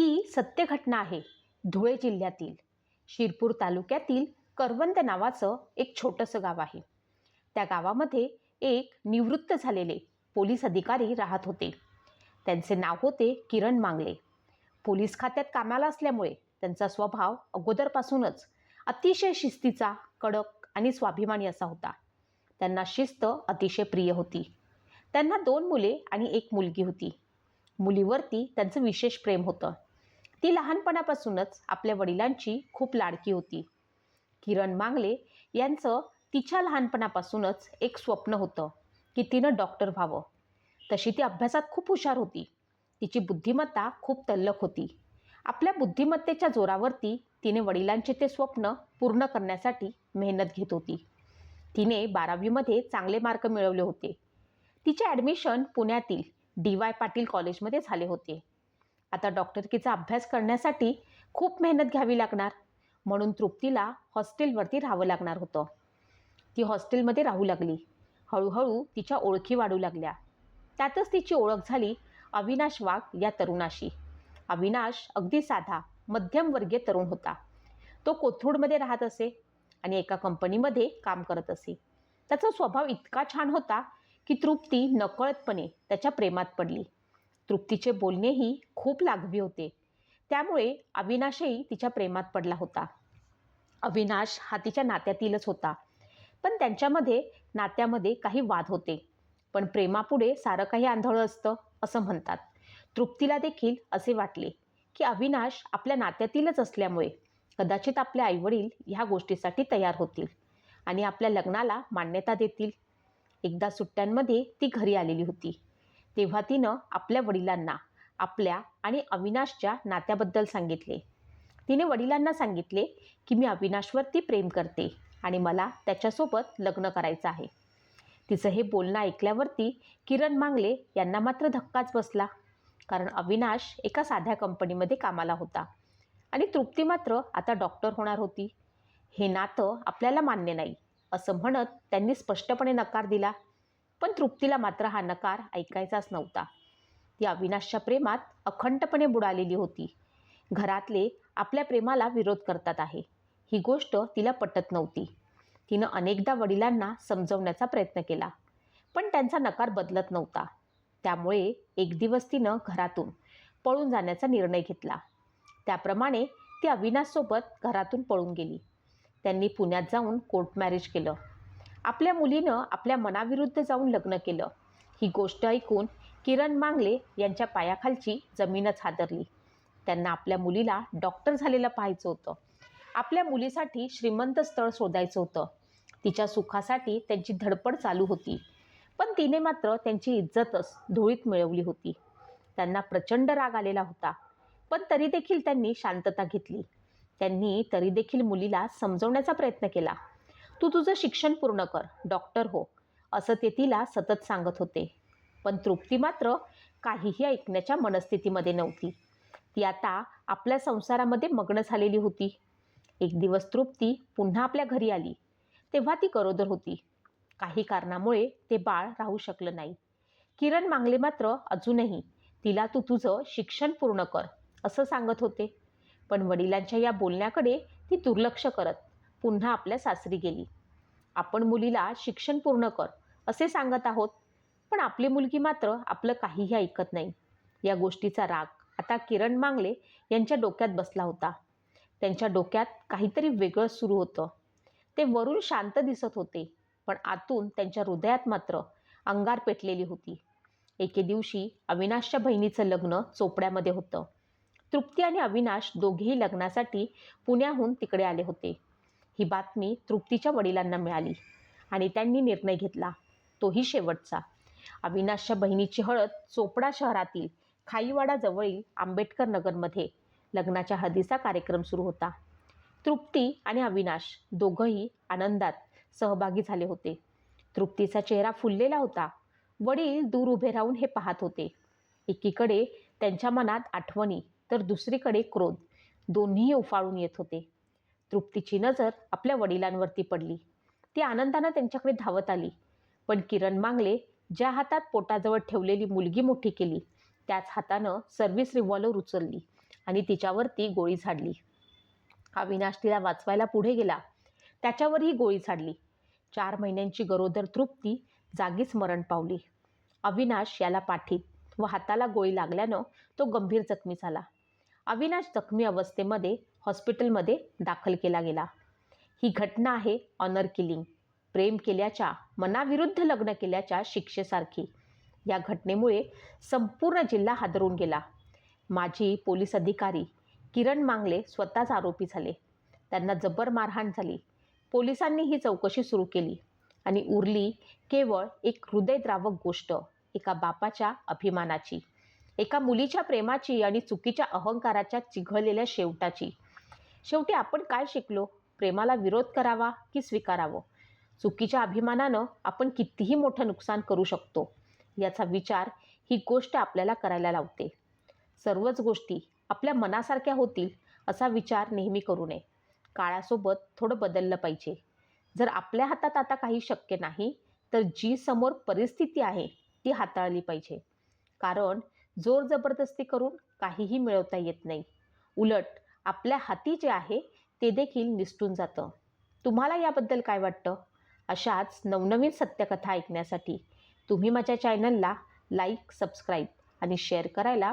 ही सत्य घटना आहे धुळे जिल्ह्यातील. शिरपूर तालुक्यातील करवंद नावाचं एक छोटंसं गाव आहे. त्या गावामध्ये एक निवृत्त झालेले पोलीस अधिकारी राहत होते. त्यांचे नाव होते किरण मांगले. पोलीस खात्यात कामाला असल्यामुळे त्यांचा स्वभाव अगोदरपासूनच अतिशय शिस्तीचा कडक आणि स्वाभिमानी असा होता. त्यांना शिस्त अतिशय प्रिय होती. त्यांना दोन मुले आणि एक मुलगी होती. मुलीवरती त्यांचं विशेष प्रेम होतं. ती लहानपणापासूनच आपल्या वडिलांची खूप लाडकी होती. किरण मांगले यांचं तिच्या लहानपणापासूनच एक स्वप्न होतं की तिनं डॉक्टर व्हावं. तशी ती अभ्यासात खूप हुशार होती. तिची बुद्धिमत्ता खूप तल्लक होती. आपल्या बुद्धिमत्तेच्या जोरावरती तिने वडिलांचे ते स्वप्न पूर्ण करण्यासाठी मेहनत घेत होती. तिने बारावीमध्ये चांगले मार्क मिळवले होते. तिचे ॲडमिशन पुण्यातील डी वाय पाटील कॉलेजमध्ये झाले होते. आता डॉक्टरकीचा अभ्यास करण्यासाठी खूप मेहनत घ्यावी लागणार. म्हणून तृप्तीला हॉस्टेलवरती राहावं लागणार होतं. ती हॉस्टेलमध्ये राहू लागली. हळूहळू तिच्या ओळखी वाढू लागल्या. त्यातच तिची ओळख झाली अविनाश वाघ या तरुणाशी. अविनाश अगदी साधा मध्यमवर्गीय तरुण होता. तो कोथरूडमध्ये राहत असे आणि एका कंपनीमध्ये काम करत असे. त्याचा स्वभाव इतका छान होता की तृप्ती नकळतपणे त्याच्या प्रेमात पडली. तृप्तीचे बोलणेही खूप लागवी होते. त्यामुळे अविनाशही तिच्या प्रेमात पडला होता. अविनाश हा तिच्या नात्यातीलच होता. पण त्यांच्यामध्ये नात्यामध्ये काही वाद होते. पण प्रेमापुढे सारं काही आंधळं असतं असं म्हणतात. तृप्तीला देखील असे वाटले की अविनाश आपल्या नात्यातीलच असल्यामुळे कदाचित आपले आईवडील ह्या गोष्टीसाठी तयार होतील आणि आपल्या लग्नाला मान्यता देतील. एकदा सुट्ट्यांमध्ये ती घरी आलेली होती. तेव्हा तिनं आपल्या वडिलांना आपल्या आणि अविनाशच्या नात्याबद्दल सांगितले. तिने वडिलांना सांगितले की मी अविनाशवरती प्रेम करते आणि मला त्याच्यासोबत लग्न करायचं आहे. तिचं हे बोलणं ऐकल्यावरती किरण मांगले यांना मात्र धक्काच बसला कारण अविनाश एका साध्या कंपनीमध्ये कामाला होता आणि तृप्ती मात्र आता डॉक्टर होणार होती. हे नातं आपल्याला मान्य नाही असं म्हणत त्यांनी स्पष्टपणे नकार दिला. पण तृप्तीला मात्र हा नकार ऐकायचाच नव्हता. ती अविनाशच्या प्रेमात अखंडपणे बुडालेली होती. घरातले आपल्या प्रेमाला विरोध करतात आहे. ही गोष्ट तिला पटत नव्हती. तिनं अनेकदा वडिलांना समजवण्याचा प्रयत्न केला पण त्यांचा नकार बदलत नव्हता. त्यामुळे एक दिवस तिनं घरातून पळून जाण्याचा निर्णय घेतला. त्याप्रमाणे ती अविनाशसोबत घरातून पळून गेली. त्यांनी पुण्यात जाऊन कोर्ट मॅरेज केलं. आपल्या मुलीनं आपल्या मनाविरुद्ध जाऊन लग्न केलं. ही गोष्ट ऐकून किरण मांगले यांच्या पायाखालची जमीनच हादरली. त्यांना आपल्या मुलीला डॉक्टर झालेलं पाहायचं होतं. आपल्या मुलीसाठी श्रीमंत स्थळ शोधायचं होतं. तिच्या सुखासाठी त्यांची धडपड चालू होती. पण तिने मात्र त्यांची इज्जतच धुळीत मिळवली होती. त्यांना प्रचंड राग आलेला होता. पण तरी देखील त्यांनी शांतता घेतली. त्यांनी तरी देखील मुलीला समजवण्याचा प्रयत्न केला. तू तुझं शिक्षण पूर्ण कर डॉक्टर हो. असं ते तिला सतत सांगत होते. पण तृप्ती मात्र काहीही ऐकण्याच्या मनस्थितीमध्ये नव्हती. ती आता आपल्या संसारामध्ये मग्न झालेली होती. एक दिवस तृप्ती पुन्हा आपल्या घरी आली. तेव्हा ती गरोदर होती. काही कारणामुळे ते बाळ राहू शकलं नाही. किरण मांगले मात्र अजूनही तिला तू तुझं शिक्षण पूर्ण कर असं सांगत होते. पण वडिलांच्या या बोलण्याकडे ती दुर्लक्ष करत पुन्हा आपल्या सासरी गेली. आपण मुलीला शिक्षण पूर्ण कर असे सांगत आहोत. पण आपली मुलगी मात्र आपलं काहीही ऐकत नाही. या गोष्टीचा राग आता किरण मांगले यांच्या डोक्यात बसला होता. त्यांच्या डोक्यात काहीतरी वेगळं सुरू होतं. ते वरून शांत दिसत होते पण आतून त्यांच्या हृदयात मात्र अंगार पेटलेली होती. एके दिवशी अविनाशच्या बहिणीचं लग्न चोपड्यामध्ये होतं. तृप्ती आणि अविनाश दोघेही लग्नासाठी पुण्याहून तिकडे आले होते. ही बातमी तृप्तीच्या वडिलांना मिळाली आणि त्यांनी निर्णय घेतला. तोही शेवटचा. अविनाशच्या बहिणीची हळद चोपडा शहरातील खाईवाडाजवळील आंबेडकर नगरमध्ये लग्नाच्या हळदीचा कार्यक्रम सुरू होता. तृप्ती आणि अविनाश दोघंही आनंदात सहभागी झाले होते. तृप्तीचा चेहरा फुललेला होता. वडील दूर उभे राहून हे पाहत होते. एकीकडे त्यांच्या मनात आठवणी तर दुसरीकडे क्रोध. दोन्ही उफाळून येत होते. तृप्तीची नजर आपल्या वडिलांवरती पडली. ती आनंदानं त्यांच्याकडे धावत आली. पण किरण मांगले ज्या हातात पोटाजवळ ठेवलेली मुलगी मोठी केली त्याच हातानं सर्व्हिस रिव्हॉल्वर उचलली आणि तिच्यावरती गोळी झाडली. अविनाश तिला वाचवायला पुढे गेला. त्याच्यावरही गोळी झाडली. चार महिन्यांची गरोदर तृप्ती जागीच मरण पावली. अविनाश याला पाठीत व हाताला गोळी लागल्यानं तो गंभीर जखमी झाला. अविनाश जखमी अवस्थेमध्ये हॉस्पिटलमध्ये दाखल केला गेला. ही घटना आहे ऑनर किलिंग प्रेम केल्याच्या मनाविरुद्ध लग्न केल्याच्या शिक्षेसारखी. या घटनेमुळे संपूर्ण जिल्हा हादरून गेला. माजी पोलीस अधिकारी किरण मांगले स्वतःच आरोपी झाले. त्यांना जबर मारहाण झाली. पोलिसांनी ही चौकशी सुरू केली आणि उरली केवळ एक हृदयद्रावक गोष्ट एका बापाच्या अभिमानाची. एका मुलीच्या प्रेमाची आणि चुकीच्या अहंकाराच्या चिघळलेल्या शेवटाची. शेवटी आपण काय शिकलो? प्रेमाला विरोध करावा की स्वीकारावं? चुकीच्या अभिमानानं आपण कितीही मोठं नुकसान करू शकतो याचा विचार ही गोष्ट आपल्याला करायला लावते. सर्वच गोष्टी आपल्या मनासारख्या होतील असा विचार नेहमी करू नये. काळासोबत थोडं बदललं पाहिजे. जर आपल्या हातात आता काही शक्य नाही तर जी समोर परिस्थिती आहे ती हाताळली पाहिजे. कारण जोर जबरदस्ती करून काहीही मिळवता येत नाही. उलट आपल्या हाती जे आहे ते देखील निसटून जातं. तुम्हाला याबद्दल काय वाटतं? अशाच नवनवीन सत्यकथा ऐकण्यासाठी तुम्ही माझ्या चॅनलला लाईक सबस्क्राईब आणि शेअर करायला